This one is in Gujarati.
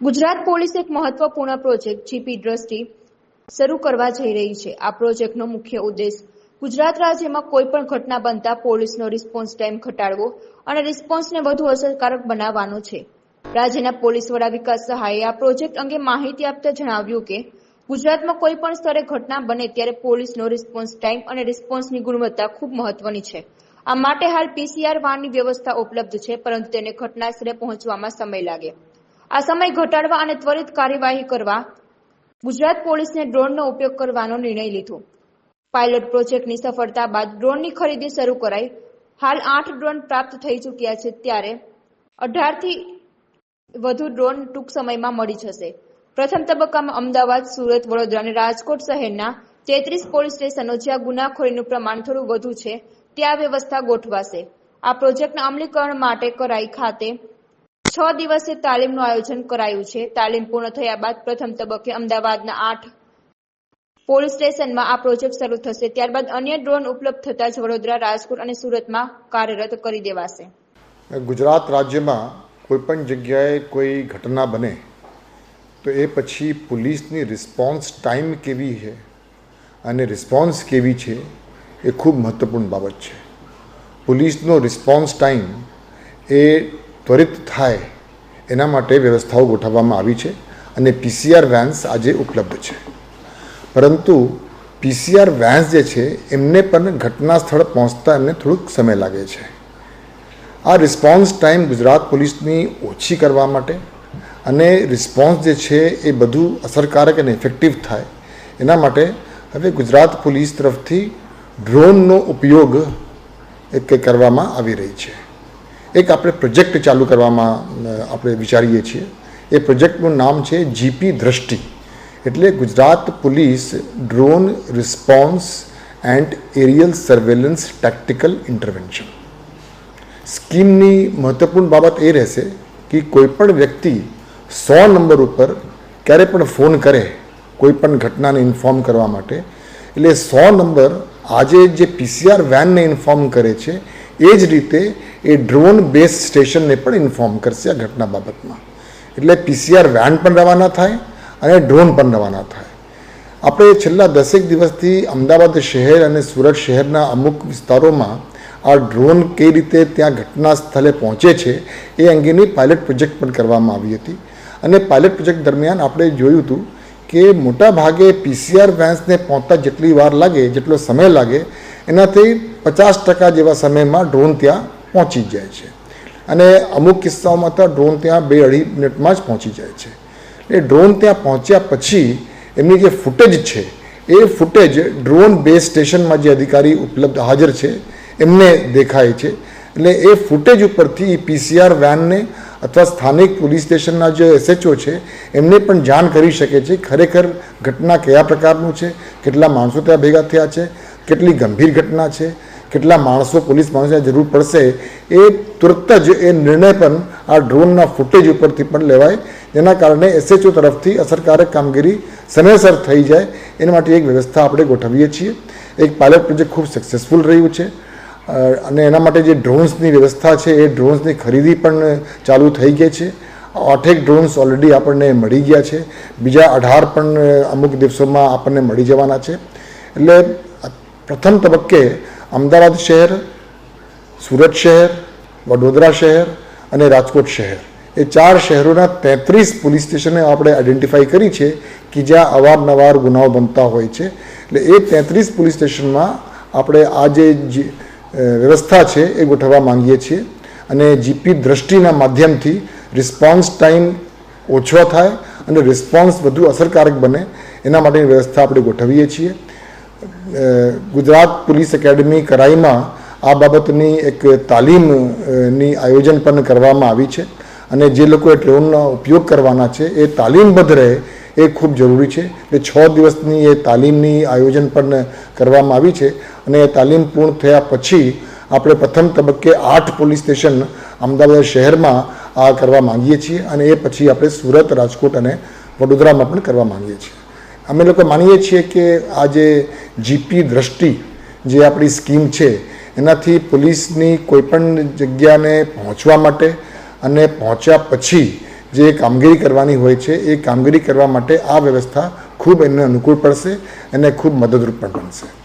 ગુજરાત પોલીસ એક મહત્વપૂર્ણ પ્રોજેક્ટ જીપી દ્રષ્ટિ શરૂ કરવા જઈ રહી છે. આ પ્રોજેક્ટનો મુખ્ય ઉદ્દેશ ગુજરાત રાજ્યમાં કોઈ પણ ઘટના બનતા પોલીસનો રિસ્પોન્સ ટાઈમ ઘટાડવો અને રિસ્પોન્સને વધુ અસરકારક બનાવવાનો છે. રાજ્યના પોલીસ વડા વિકાસ સહાયે આ પ્રોજેક્ટ અંગે માહિતી આપતા જણાવ્યું કે, ગુજરાતમાં કોઈ પણ સ્તરે ઘટના બને ત્યારે પોલીસનો રિસ્પોન્સ ટાઈમ અને રિસ્પોન્સની ગુણવત્તા ખૂબ મહત્વની છે. આ માટે હાલ પીસીઆર વાનની વ્યવસ્થા ઉપલબ્ધ છે, પરંતુ તેને ઘટના સ્થળે પહોંચવામાં સમય લાગે. આ સમય ઘટાડવા અને ત્વરિત કાર્યવાહી કરવા ગુજરાત પોલીસને ડ્રોનનો ઉપયોગ કરવાનો નિર્ણય લીધો. પાયલોટ પ્રોજેક્ટની સફળતા બાદ ડ્રોનની ખરીદી શરૂ કરાઈ. હાલ આઠ ડ્રોન પ્રાપ્ત થઈ ચૂક્યા છે ત્યારે અઢારથી વધુ ડ્રોન ટૂંક સમયમાં મળી જશે. પ્રથમ તબક્કામાં અમદાવાદ, સુરત, વડોદરા અને રાજકોટ શહેરના તેત્રીસ પોલીસ સ્ટેશનો જ્યાં ગુનાખોરીનું પ્રમાણ થોડું વધુ છે, ત્યાં વ્યવસ્થા ગોઠવાશે. આ પ્રોજેક્ટના અમલીકરણ માટે કરાઈ ખાતે છ દિવસીય તાલીમનું આયોજન કરાયું છે. તાલીમ પૂર્ણ થયા બાદ પ્રથમ તબક્કે અમદાવાદના આઠ પોલીસ સ્ટેશનમાં આ પ્રોજેક્ટ શરૂ થશે. ત્યારબાદ અન્ય ડ્રોન ઉપલબ્ધ થતાં જ વડોદરા, રાજકોટ અને સુરતમાં કાર્યરત કરી દેવાશે. ગુજરાત રાજ્યમાં કોઈ પણ જગ્યાએ કોઈ ઘટના બને, તો એ પછી પોલીસની રિસ્પોન્સ ટાઈમ કેવી છે અને રિસ્પોન્સ કેવી છે એ ખૂબ મહત્ત્વપૂર્ણ બાબત છે. પોલીસનો રિસ્પોન્સ ટાઈમ એ ત્વરિત થાય એના માટે વ્યવસ્થાઓ ગોઠવવામાં આવી છે અને પીસીઆર વેન્સ આજે ઉપલબ્ધ છે. પરંતુ પીસીઆર વેન્સ જે છે, એમને પણ ઘટના સ્થળ પહોંચતા એમને થોડુંક સમય લાગે છે. આ રિસ્પોન્સ ટાઈમ ગુજરાત પોલીસની ઓછી કરવા માટે અને રિસ્પોન્સ જે છે, એ બધું અસરકારક અને ઇફેક્ટિવ થાય એના માટે હવે ગુજરાત પોલીસ તરફથી ડ્રોનનો ઉપયોગ કરવામાં આવી રહી છે. એક આપણે પ્રોજેક્ટ ચાલુ કરવામાં આપણે વિચારીએ છીએ. એ પ્રોજેક્ટનું નામ છે જીપી દ્રષ્ટિ. એટલે Gujarat police drone response and aerial surveillance tactical intervention. સ્કીમની મહત્ત્વપૂર્ણ બાબત એ રહેશે કે કોઈપણ વ્યક્તિ સો નંબર ઉપર ક્યારે પણ ફોન કરે કોઈ પણ ઘટનાને ઇન્ફોર્મ કરવા માટે, એટલે સો નંબર આજે જે પીસીઆર વેનને ઇન્ફોર્મ કરે છે એ જ રીતે એ ડ્રોન બેઝ સ્ટેશનને પણ ઇન્ફોર્મ કરશે આ ઘટના બાબતમાં. એટલે પીસીઆર વેન પણ રવાના થાય અને ડ્રોન પણ રવાના થાય. આપણે છેલ્લા દસેક દિવસથી અમદાવાદ શહેર અને સુરત શહેરના અમુક વિસ્તારોમાં આ ડ્રોન કઈ રીતે ત્યાં ઘટના સ્થળે પહોંચે છે એ અંગેની પાયલટ પ્રોજેક્ટ પણ કરવામાં આવી હતી. અને પાયલટ પ્રોજેક્ટ દરમિયાન આપણે જોયું હતું કે મોટા ભાગે પીસીઆર વેન્સને પહોંચતા જેટલી વાર લાગે, જેટલો સમય લાગે એનાથી પચાસ ટકા જેવા સમયમાં ડ્રોન ત્યાં પહોંચી જાય છે. અને અમુક કિસ્સાઓમાં તો ડ્રોન ત્યાં બે અઢી મિનિટમાં જ પહોંચી જાય છે. એ ડ્રોન ત્યાં પહોંચ્યા પછી એમની જે ફૂટેજ છે, એ ફૂટેજ ડ્રોન બેઝ સ્ટેશનમાં જે અધિકારી ઉપલબ્ધ હાજર છે, એમને દેખાય છે. એટલે એ ફૂટેજ ઉપરથી પીસીઆર વેનને અથવા સ્થાનિક પોલીસ સ્ટેશનના જે એસએચઓ છે, એમને પણ જાણ કરી શકે છે, ખરેખર ઘટના કયા પ્રકારનું છે, કેટલા માણસો ત્યાં ભેગા થયા છે કેટલી ગંભીર ઘટના છે, કેટલા માણસો પોલીસ માણસોને જરૂર પડશે, એ તુરત જ એ નિર્ણય પણ આ ડ્રોનના ફૂટેજ ઉપરથી પણ લેવાય. જેના કારણે એસએચઓ તરફથી અસરકારક કામગીરી સમયસર થઈ જાય. એના માટે એક વ્યવસ્થા આપણે ગોઠવીએ છીએ. એક પાયલોટ પ્રોજેક્ટ ખૂબ સક્સેસફુલ રહ્યું છે. અને એના માટે જે ડ્રોન્સની વ્યવસ્થા છે, એ ડ્રોન્સની ખરીદી પણ ચાલુ થઈ ગઈ છે. આઠેક ડ્રોન્સ ઓલરેડી આપણને મળી ગયા છે. બીજા અઢાર પણ અમુક દિવસોમાં આપણને મળી જવાના છે. એટલે પ્રથમ તબક્કે અમદાવાદ શહેર, સુરત શહેર, વડોદરા શહેર અને રાજકોટ શહેર. એ ચાર શહેરોના તેત્રીસ પોલીસ સ્ટેશને આપણે આઈડેન્ટિફાઈ કરી છે કે જ્યાં અવારનવાર ગુનાઓ બનતા હોય છે. એટલે એ તેત્રીસ પોલીસ સ્ટેશનમાં આપણે આ જે વ્યવસ્થા છે એ ગોઠવવા માંગીએ છીએ. અને જીપી દ્રષ્ટિના માધ્યમથી રિસ્પોન્સ ટાઈમ ઓછો થાય અને રિસ્પોન્સ વધુ અસરકારક બને. એના માટેની વ્યવસ્થા આપણે ગોઠવીએ છીએ. ગુજરાત પોલીસ એકેડમી કરાઈમાં આ બાબતની એક તાલીમની આયોજન પણ કરવામાં આવી છે અને જે લોકોએ ડ્રોનનો ઉપયોગ કરવાના છે, એ તાલીમબદ્ધ રહે એ ખૂબ જરૂરી છે. એટલે છ દિવસની એ તાલીમની આયોજન પણ કરવામાં આવી છે અને એ તાલીમ પૂર્ણ થયા પછી આપણે પ્રથમ તબક્કે આઠ પોલીસ સ્ટેશન અમદાવાદ શહેરમાં આ કરવા માંગીએ છીએ અને એ પછી આપણે સુરત, રાજકોટ અને વડોદરામાં પણ કરવા માંગીએ છીએ. અમે લોકો માનીએ છીએ કે આ જે જીપી દ્રષ્ટિ જે આપણી સ્કીમ છે, એનાથી પોલીસની કોઈપણ જગ્યાને પહોંચવા માટે અને પહોંચ્યા પછી જે કામગીરી કરવાની હોય છે, એ કામગીરી કરવા માટે આ વ્યવસ્થા ખૂબ એમને અનુકૂળ પડશે અને ખૂબ મદદરૂપ પણ બનશે.